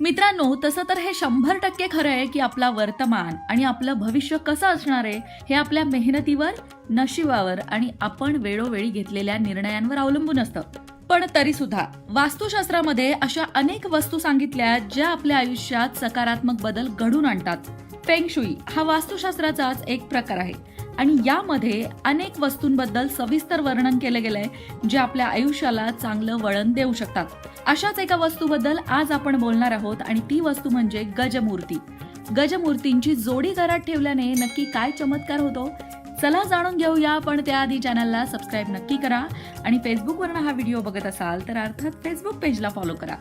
मित्रांनो तसं तर हे शंभर टक्के खरं आहे की आपला वर्तमान आणि आपलं भविष्य कसं असणार आहे हे आपल्या मेहनतीवर नशिबावर आणि आपण वेळोवेळी घेतलेल्या निर्णयांवर अवलंबून असतं. पण तरी सुद्धा वास्तुशास्त्रामध्ये अशा अनेक वस्तू सांगितल्या ज्या आपल्या आयुष्यात सकारात्मक बदल घडून आणतात. फेंगशुई हा वास्तुशास्त्राचाच एक प्रकार आहे. आणि यामध्ये अनेक वस्तूंबद्दल सविस्तर वर्णन केलं गेलंय जे आपल्या आयुष्याला चांगलं वळण देऊ शकतात. अशाच एका वस्तूबद्दल आज आपण बोलणार आहोत आणि ती वस्तू म्हणजे गजमूर्ती. गजमूर्तींची जोडी घरात ठेवल्याने नक्की काय चमत्कार होतो? चला जाणून घेऊया पण त्याआधी चॅनलला सबस्क्राईब नक्की करा आणि फेसबुकवरनं हा व्हिडिओ बघत असाल तर अर्थात फेसबुक पेजला फॉलो करा.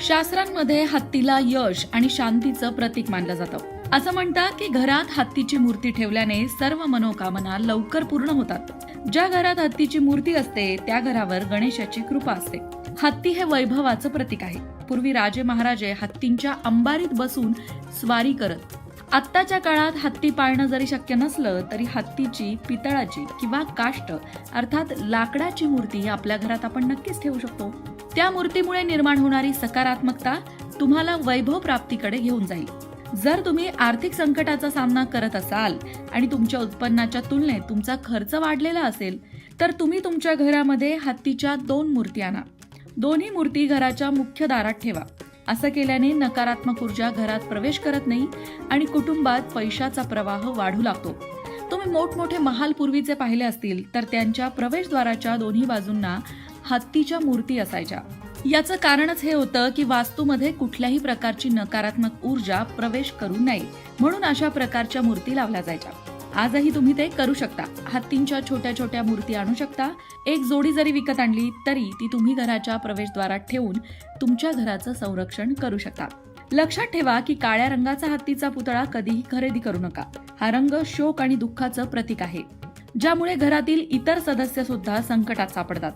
शास्त्रांमध्ये हत्तीला यश आणि शांतीचं प्रतीक मानलं जातं. असं म्हणतात की घरात हत्तीची मूर्ती ठेवल्याने सर्व मनोकामना लवकर पूर्ण होतात. ज्या घरात हत्तीची मूर्ती असते त्या घरावर गणेशाची कृपा असते. हत्ती हे वैभवाचं प्रतीक आहे. पूर्वी राजे महाराजे हत्तींच्या अंबारीत बसून स्वारी करत. आत्ताच्या काळात हत्ती पाळणं जरी शक्य नसलं तरी हत्तीची पितळाची किंवा काष्ट अर्थात लाकडाची मूर्ती आपल्या घरात आपण नक्कीच ठेवू शकतो. त्या मूर्तीमुळे निर्माण होणारी सकारात्मकता तुम्हाला वैभव प्राप्तीकडे घेऊन जाईल. जर तुम्ही आर्थिक संकटाचा सामना करत असाल आणि तुमच्या उत्पन्नाच्या तुलनेत तुमचा खर्च वाढलेला असेल तर तुम्ही तुमच्या घरामध्ये हत्तीच्या दोन मूर्ती आणा. दोन्ही मूर्ती घराच्या मुख्य दारात ठेवा. असं केल्याने नकारात्मक ऊर्जा घरात प्रवेश करत नाही आणि कुटुंबात पैशाचा प्रवाह वाढू लागतो. तुम्ही मोठमोठे महाल पूर्वीचे पाहिले असतील तर त्यांच्या प्रवेशद्वाराच्या दोन्ही बाजूंना हत्तीच्या मूर्ती असायच्या. याचं कारणच हे होतं की वास्तूमध्ये कुठल्याही प्रकारची नकारात्मक ऊर्जा प्रवेश करू नये म्हणून अशा प्रकारच्या मूर्ती लावल्या जायच्या. आजही तुम्ही ते करू शकता. हत्तींच्या छोट्या छोट्या मूर्ती आणू शकता. एक जोडी जरी विकत आणली तरी ती तुम्ही घराच्या प्रवेशद्वारात ठेवून तुमच्या घराचं संरक्षण करू शकता. लक्षात ठेवा की काळ्या रंगाचा हत्तीचा पुतळा कधीही खरेदी करू नका. हा रंग शोक आणि दुःखाचं प्रतीक आहे. ज्यामुळे घरातील इतर सदस्य सुद्धा संकटात सापडतात.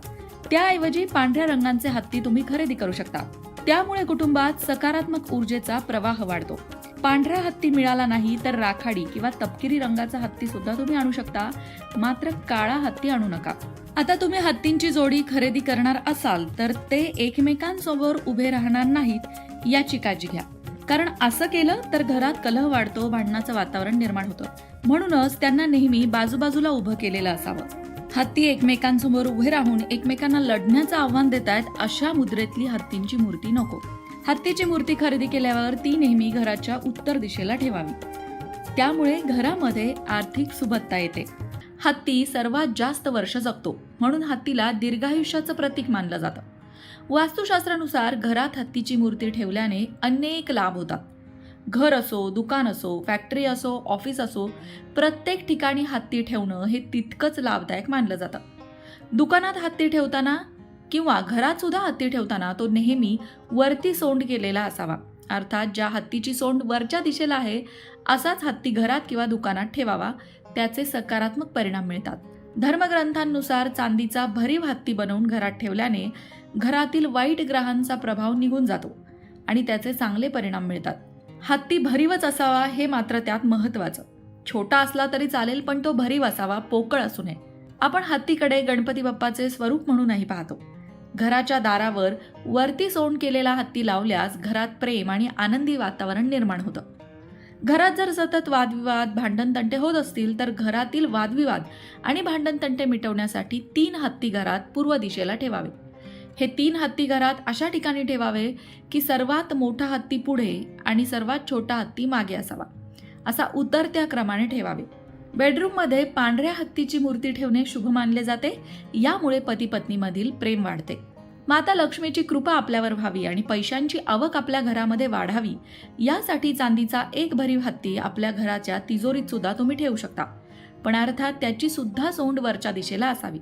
त्याऐवजी पांढऱ्या रंगांचे हत्ती तुम्ही खरेदी करू शकता. त्यामुळे कुटुंबात सकारात्मक ऊर्जेचा प्रवाह वाढतो. पांढरा हत्ती मिळाला नाही तर राखाडी किंवा तपकिरी रंगाचा हत्ती सुद्धा तुम्ही आणू शकता. मात्र काळा हत्ती आणू नका. आता तुम्ही हत्तींची जोडी खरेदी करणार असाल तर ते एकमेकांसमोर उभे राहणार नाहीत याची काळजी घ्या. कारण असं केलं तर घरात कलह वाढतो भांडणाचं वातावरण निर्माण होतं. म्हणूनच त्यांना नेहमी बाजूबाजूला उभं केलेलं असावं. हत्ती एकमेकांसमोर उभे राहून एकमेकांना लढण्याचं आव्हान देत आहेत अशा मुद्रेतली हत्तींची मूर्ती नको. हत्तीची मूर्ती खरेदी केल्यावर ती नेहमी घराच्या उत्तर दिशेला ठेवावी. त्यामुळे घरामध्ये आर्थिक सुबत्ता येते. हत्ती सर्वात जास्त वर्ष जगतो म्हणून हत्तीला दीर्घायुष्याचं प्रतीक मानलं जातं. वास्तुशास्त्रानुसार घरात हत्तीची मूर्ती ठेवल्याने अनेक लाभ होतात. घर असो दुकान असो फॅक्टरी असो ऑफिस असो प्रत्येक ठिकाणी हत्ती ठेवणं हे तितकंच लाभदायक मानलं जातं. दुकानात हत्ती ठेवताना किंवा घरात सुद्धा हत्ती ठेवताना तो नेहमी वरती सोंड केलेला असावा. अर्थात ज्या हत्तीची सोंड वरच्या दिशेला आहे असाच हत्ती घरात किंवा दुकानात ठेवावा त्याचे सकारात्मक परिणाम मिळतात. धर्मग्रंथांनुसार चांदीचा भरीव हत्ती बनवून घरात ठेवल्याने घरातील वाईट ग्रहांचा प्रभाव निघून जातो आणि त्याचे चांगले परिणाम मिळतात. हत्ती भरीवच असावा हे मात्र त्यात महत्वाचं छोटा असला तरी चालेल पण तो भरीव असावा पोकळ असू नये. आपण हत्तीकडे गणपती बाप्पाचे स्वरूप म्हणूनही पाहतो. घराच्या दारावर वरती सोंड केलेला हत्ती लावल्यास घरात प्रेम आणि आनंदी वातावरण निर्माण होतं. घरात जर सतत वादविवाद भांडणतंटे होत असतील तर घरातील वादविवाद आणि भांडणतंटे मिटवण्यासाठी तीन हत्ती घरात पूर्व दिशेला ठेवावे. हे तीन हत्ती घरात अशा ठिकाणी ठेवावे की सर्वात मोठा हत्ती पुढे आणि सर्वात छोटा हत्ती मागे असावा. असा उतरत्या क्रमाने ठेवावे. बेडरूममध्ये पांढऱ्या हत्तीची मूर्ती ठेवणे शुभ मानले जाते. यामुळे पती पत्नीमधील प्रेम वाढते. माता लक्ष्मीची कृपा आपल्यावर व्हावी आणि पैशांची आवक आपल्या घरामध्ये वाढावी. यासाठी चांदीचा एक भरीव हत्ती आपल्या घराच्या तिजोरीत सुद्धा तुम्ही ठेवू शकता. पण अर्थात त्याची सुद्धा सोंड वरच्या दिशेला असावी.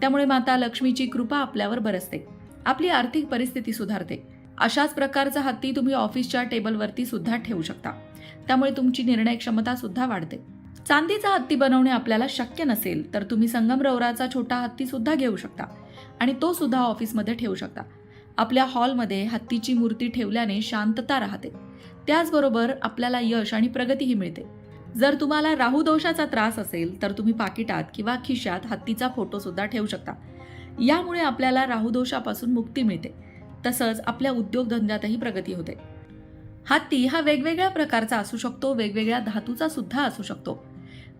त्यामुळे माता लक्ष्मीची कृपा आपल्यावर बरसते. आपली आर्थिक परिस्थिती सुधारते. अशाच प्रकारचा हत्ती तुम्ही ऑफिसच्या टेबलवरती सुद्धा ठेवू शकता. त्यामुळे तुमची निर्णय क्षमता सुद्धा वाढते. चांदीचा हत्ती बनवणे आपल्याला शक्य नसेल तर तुम्ही संगमरवराचा छोटा हत्ती सुद्धा घेऊ शकता. आणि तो सुद्धा ऑफिसमध्ये ठेवू शकता. आपल्या हॉलमध्ये हत्तीची मूर्ती ठेवल्याने शांतता राहते. त्याचबरोबर आपल्याला यश आणि प्रगतीही मिळते. जर तुम्हाला राहू दोषाचा त्रास असेल तर तुम्ही पाकिटात किंवा खिशात हत्तीचा फोटो सुद्धा ठेवू शकता. यामुळे आपल्याला राहू दोषापासून मुक्ती मिळते. तसंच आपल्या उद्योगधंद्यातही प्रगती होते. हत्ती हा वेगवेगळ्या प्रकारचा असू शकतो वेगवेगळ्या धातूचा सुद्धा असू शकतो.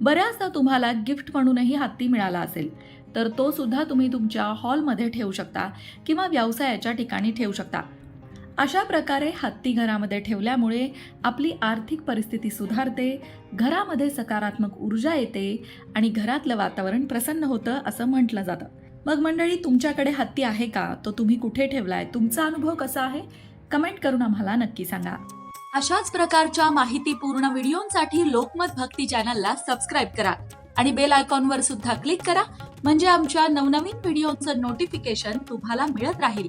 बऱ्याचदा तुम्हाला गिफ्ट म्हणूनही हत्ती मिळाला असेल तर तो सुद्धा तुम्ही तुमच्या हॉलमध्ये ठेवू शकता किंवा व्यवसायाच्या ठिकाणी ठेवू शकता. अशा प्रकारे हत्ती घरामध्ये ठेवल्यामुळे आपली आर्थिक परिस्थिती सुधारते घरामध्ये सकारात्मक ऊर्जा येते आणि घरातलं वातावरण प्रसन्न होतं असं म्हटलं जातं. मग मंडळी तुमच्याकडे हत्ती आहे का? तो तुम्ही कुठे ठेवलाय? तुमचा अनुभव कसा आहे? कमेंट करून आम्हाला नक्की सांगा. अशाच प्रकारच्या माहितीपूर्ण व्हिडिओंसाठी लोकमत भक्ती चॅनलला सबस्क्राईब करा आणि बेल आयकॉनवर सुद्धा क्लिक करा म्हणजे आमच्या नवनवीन व्हिडिओचं नोटिफिकेशन तुम्हाला मिळत राहील.